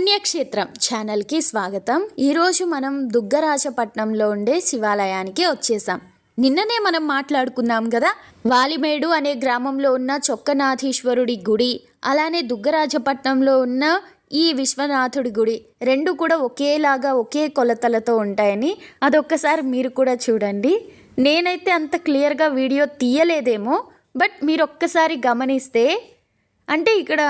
పుణ్యక్షేత్రం ఛానల్కి స్వాగతం. ఈరోజు మనం దుగ్గరాజపట్నంలో ఉండే శివాలయానికి వచ్చేసాం. నిన్ననే మనం మాట్లాడుకున్నాం కదా వాలిమేడు అనే గ్రామంలో ఉన్న చొక్కనాథీశ్వరుడి గుడి అలానే దుగ్గరాజపట్నంలో ఉన్న ఈ విశ్వనాథుడి గుడి రెండు కూడా ఒకేలాగా ఒకే కొలతలతో ఉంటాయని అదొక్కసారి మీరు కూడా చూడండి. నేనైతే అంత క్లియర్గా వీడియో తీయలేదేమో బట్ మీరు ఒక్కసారి గమనిస్తే అంటే ఇక్కడ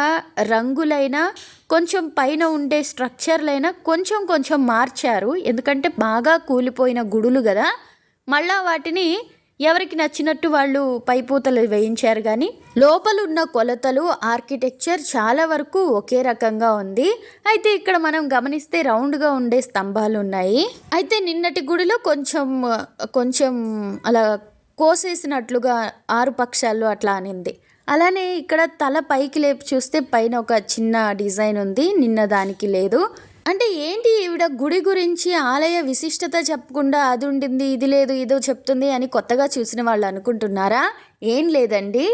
రంగులైనా కొంచెం పైన ఉండే స్ట్రక్చర్లైనా కొంచెం కొంచెం మార్చారు. ఎందుకంటే బాగా కూలిపోయిన గుడులు కదా. మళ్ళా వాటిని ఎవరికి నచ్చినట్టు వాళ్ళు పైపూతలు వేయించారు కానీ లోపల ఉన్న కొలతలు ఆర్కిటెక్చర్ చాలా వరకు ఒకే రకంగా ఉంది. అయితే ఇక్కడ మనం గమనిస్తే రౌండ్గా ఉండే స్తంభాలు ఉన్నాయి. అయితే నిన్నటి గుడిలో కొంచెం కొంచెం అలా కోసేసినట్లుగా ఆరు పక్షాలు అట్లా అనింది. అలానే ఇక్కడ తల పైకి లేపి చూస్తే పైన ఒక చిన్న డిజైన్ ఉంది నిన్న దానికి లేదు. అంటే ఏంటి ఈవిడ గుడి గురించి ఆలయ విశిష్టత చెప్పకుండా అది ఉండింది ఇది లేదు ఇదో చెప్తుంది అని కొత్తగా చూసిన వాళ్ళు అనుకుంటున్నారా? ఏం లేదండి.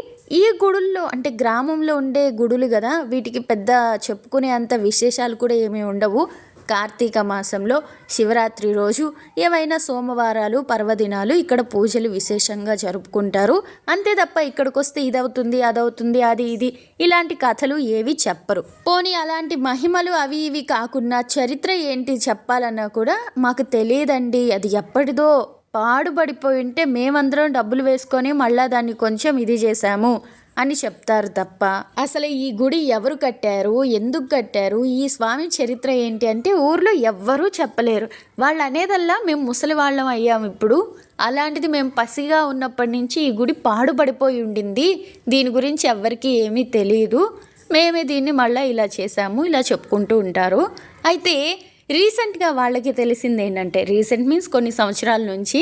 ఈ గుడుల్లో అంటే గ్రామంలో ఉండే గుడులు కదా వీటికి పెద్ద చెప్పుకునే అంత విశేషాలు కూడా ఏమీ ఉండవు. కార్తీక మాసంలో శివరాత్రి రోజు ఏవైనా సోమవారాలు పర్వదినాలు ఇక్కడ పూజలు విశేషంగా జరుపుకుంటారు. అంతే తప్ప ఇక్కడికి వస్తే ఇదవుతుంది అదవుతుంది అది ఇది ఇలాంటి కథలు ఏవి చెప్పరు. పోనీ అలాంటి మహిమలు అవి ఇవి కాకుండా చరిత్ర ఏంటి చెప్పాలన్నా కూడా మాకు తెలియదండి. అది ఎప్పటిదో పాడుపడిపోయి ఉంటే మేమందరం డబ్బులు వేసుకొని మళ్ళా దాన్ని కొంచెం ఇది చేశాము. అని చెప్తారు తప్ప అసలు ఈ గుడి ఎవరు కట్టారు? ఎందుకు కట్టారు? ఈ స్వామి చరిత్ర ఏంటి అంటే ఊర్లో ఎవ్వరూ చెప్పలేరు. వాళ్ళు అనేదల్లా మేము ముసలి వాళ్ళం అయ్యాం ఇప్పుడు. అలాంటిది మేము పసిగా ఉన్నప్పటి నుంచి ఈ గుడి పాడుపడిపోయి ఉండింది. దీని గురించి ఎవ్వరికీ ఏమీ తెలియదు మేమే దీన్ని మళ్ళీ ఇలా చేసాము ఇలా చెప్పుకుంటూ ఉంటారు. అయితే రీసెంట్గా వాళ్ళకి తెలిసింది ఏంటంటే రీసెంట్ మీన్స్ కొన్ని సంవత్సరాల నుంచి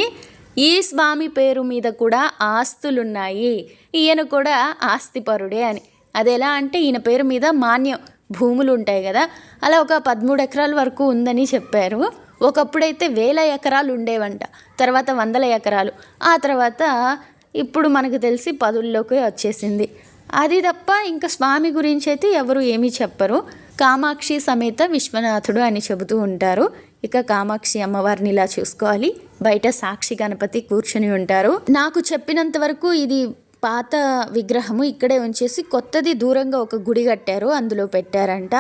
ఈ స్వామి పేరు మీద కూడా ఆస్తులున్నాయి. ఈయన కూడా ఆస్తిపరుడే అని. అది ఎలా అంటే ఈయన పేరు మీద మాన్యం భూములు ఉంటాయి కదా అలా ఒక పదమూడు ఎకరాల వరకు ఉందని చెప్పారు. ఒకప్పుడైతే వేల ఎకరాలు ఉండేవంట తర్వాత వందల ఎకరాలు. ఆ తర్వాత ఇప్పుడు మనకు తెలిసి పదుల్లోకి వచ్చేసింది. అది తప్ప ఇంకా స్వామి గురించి అయితే ఎవరు ఏమీ చెప్పరు. కామాక్షి సమేత విశ్వనాథుడు అని చెబుతూ ఉంటారు. ఇక కామాక్షి అమ్మవారిని ఇలా చూసుకోవాలి. బయట సాక్షి గణపతి కూర్చుని ఉంటారు. నాకు చెప్పినంత వరకు ఇది పాత విగ్రహము. ఇక్కడే ఉంచేసి కొత్తది దూరంగా ఒక గుడి కట్టారు. అందులో పెట్టారంట.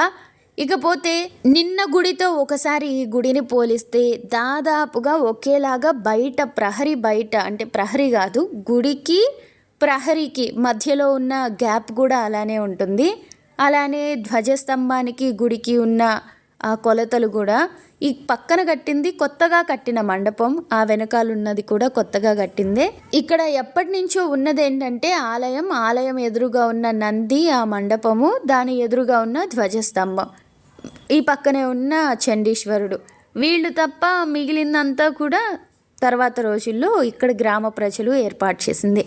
ఇకపోతే నిన్న గుడితో ఒకసారి ఈ గుడిని పోలిస్తే దాదాపుగా ఒకేలాగా బయట ప్రహరీ బయట అంటే ప్రహరీ కాదు గుడికి ప్రహరీకి మధ్యలో ఉన్న గ్యాప్ కూడా అలానే ఉంటుంది. అలానే ధ్వజస్తంభానికి గుడికి ఉన్న ఆ కొలతలు కూడా ఈ పక్కన కట్టింది కొత్తగా కట్టిన మండపం ఆ వెనకాల ఉన్నది కూడా కొత్తగా కట్టిందే. ఇక్కడ ఎప్పటి నుంచో ఉన్నది ఏంటంటే ఆలయం ఆలయం ఎదురుగా ఉన్న నంది ఆ మండపము దాని ఎదురుగా ఉన్న ధ్వజస్తంభం. ఈ పక్కనే ఉన్న చండీశ్వరుడు. వీళ్ళు తప్ప మిగిలిందంతా కూడా తర్వాత రోజుల్లో ఇక్కడ గ్రామ ప్రజలు ఏర్పాటు చేసింది.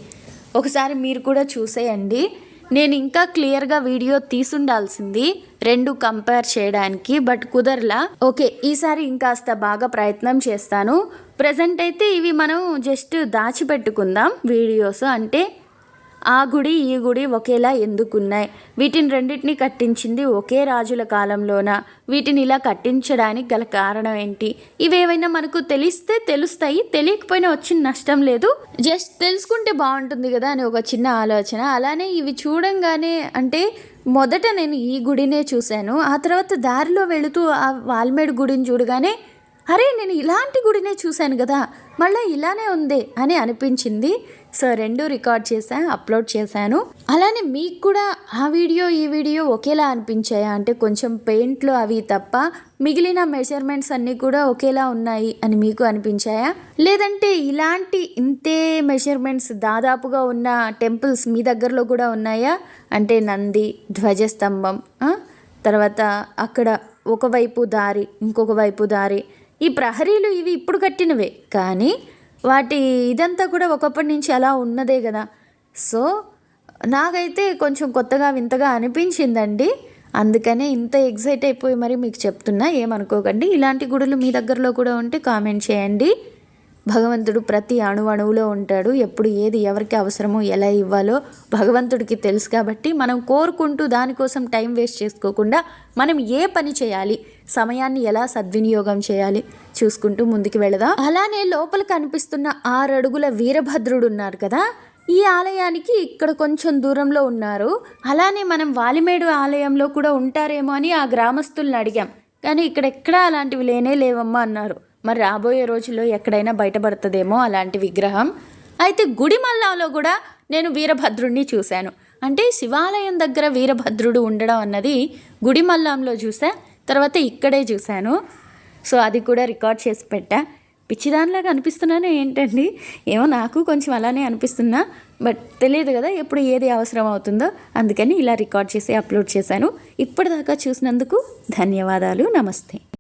ఒకసారి మీరు కూడా చూసేయండి. నేను ఇంకా క్లియర్గా వీడియో తీసుండాల్సింది రెండు కంపేర్ చేయడానికి బట్ కుదరలా. ఓకే ఈసారి ఇంకాస్త బాగా ప్రయత్నం చేస్తాను. ప్రజెంట్ అయితే ఇవి మనం జస్ట్ దాచిపెట్టుకుందాం వీడియోస్. అంటే ఆ గుడి ఈ గుడి ఒకేలా ఎందుకున్నాయి? వీటిని రెండింటిని కట్టించింది ఒకే రాజుల కాలంలోన? వీటిని ఇలా కట్టించడానికి గల కారణం ఏంటి? ఇవేవైనా మనకు తెలిస్తే తెలుస్తాయి తెలియకపోయినా వచ్చిన నష్టం లేదు? జస్ట్ తెలుసుకుంటే బాగుంటుంది కదా అని ఒక చిన్న ఆలోచన. అలానే ఇవి చూడంగానే అంటే మొదట నేను ఈ గుడినే చూశాను. ఆ తర్వాత దారిలో వెళుతూ ఆ వాల్మేడు గుడిని చూడగానే అరే నేను ఇలాంటి గుడినే చూశాను కదా మళ్ళీ ఇలానే ఉంది అని అనిపించింది. సో రెండు రికార్డ్ చేశాను అప్లోడ్ చేశాను. అలానే మీకు కూడా ఆ వీడియో ఈ వీడియో ఒకేలా అనిపించాయా? అంటే కొంచెం పెయింట్లు అవి తప్ప మిగిలిన మెజర్మెంట్స్ అన్నీ కూడా ఒకేలా ఉన్నాయి అని మీకు అనిపించాయా? లేదంటే ఇలాంటి ఇంతే మెజర్మెంట్స్ దాదాపుగా ఉన్న టెంపుల్స్ మీ దగ్గరలో కూడా ఉన్నాయా? అంటే నంది ధ్వజస్తంభం తర్వాత అక్కడ ఒకవైపు దారి ఇంకొక వైపు దారి ఈ ప్రహరీలు ఇవి ఇప్పుడు కట్టినవే. కానీ వాటి ఇదంతా కూడా ఒకప్పటి నుంచి అలా ఉన్నదే కదా. సో నాకైతే కొంచెం కొత్తగా వింతగా అనిపించిందండి. అందుకనే ఇంత ఎగ్జైట్ అయిపోయి మరి మీకు చెప్తున్నా ఏమనుకోకండి. ఇలాంటి గుడులు మీ దగ్గరలో కూడా ఉంటే కామెంట్ చేయండి. భగవంతుడు ప్రతి అణువణువులో ఉంటాడు. ఎప్పుడు ఏది ఎవరికి అవసరమో ఎలా ఇవ్వాలో భగవంతుడికి తెలుసు కాబట్టి మనం కోరుకుంటూ దానికోసం టైం వేస్ట్ చేసుకోకుండా మనం ఏ పని చేయాలి సమయాన్ని ఎలా సద్వినియోగం చేయాలి చూసుకుంటూ ముందుకు వెళదాం. అలానే లోపల కనిపిస్తున్న ఆరు అడుగుల వీరభద్రుడు ఉన్నారు కదా ఈ ఆలయానికి ఇక్కడ కొంచెం దూరంలో ఉన్నారు. అలానే మనం వాలిమేడు ఆలయంలో కూడా ఉంటారేమో అని ఆ గ్రామస్తుల్ని అడిగాం. కానీ ఇక్కడ ఎక్కడా అలాంటివి లేనే లేవమ్మా అన్నారు. మరి రాబోయే రోజుల్లో ఎక్కడైనా బయటపడుతుందేమో అలాంటి విగ్రహం. అయితే గుడిమల్లాలో కూడా నేను వీరభద్రుణ్ణి చూశాను. అంటే శివాలయం దగ్గర వీరభద్రుడు ఉండడం అన్నది గుడిమల్లంలో చూసా తర్వాత ఇక్కడే చూశాను. సో అది కూడా రికార్డ్ చేసి పెట్టా. పిచ్చిదానిలాగా అనిపిస్తున్నానే ఏంటండి? ఏమో నాకు కొంచెం అలానే అనిపిస్తున్నా బట్ తెలియదు కదా ఎప్పుడు ఏది అవసరం అవుతుందో. అందుకని ఇలా రికార్డ్ చేసి అప్లోడ్ చేశాను. ఇప్పటిదాకా చూసినందుకు ధన్యవాదాలు నమస్తే.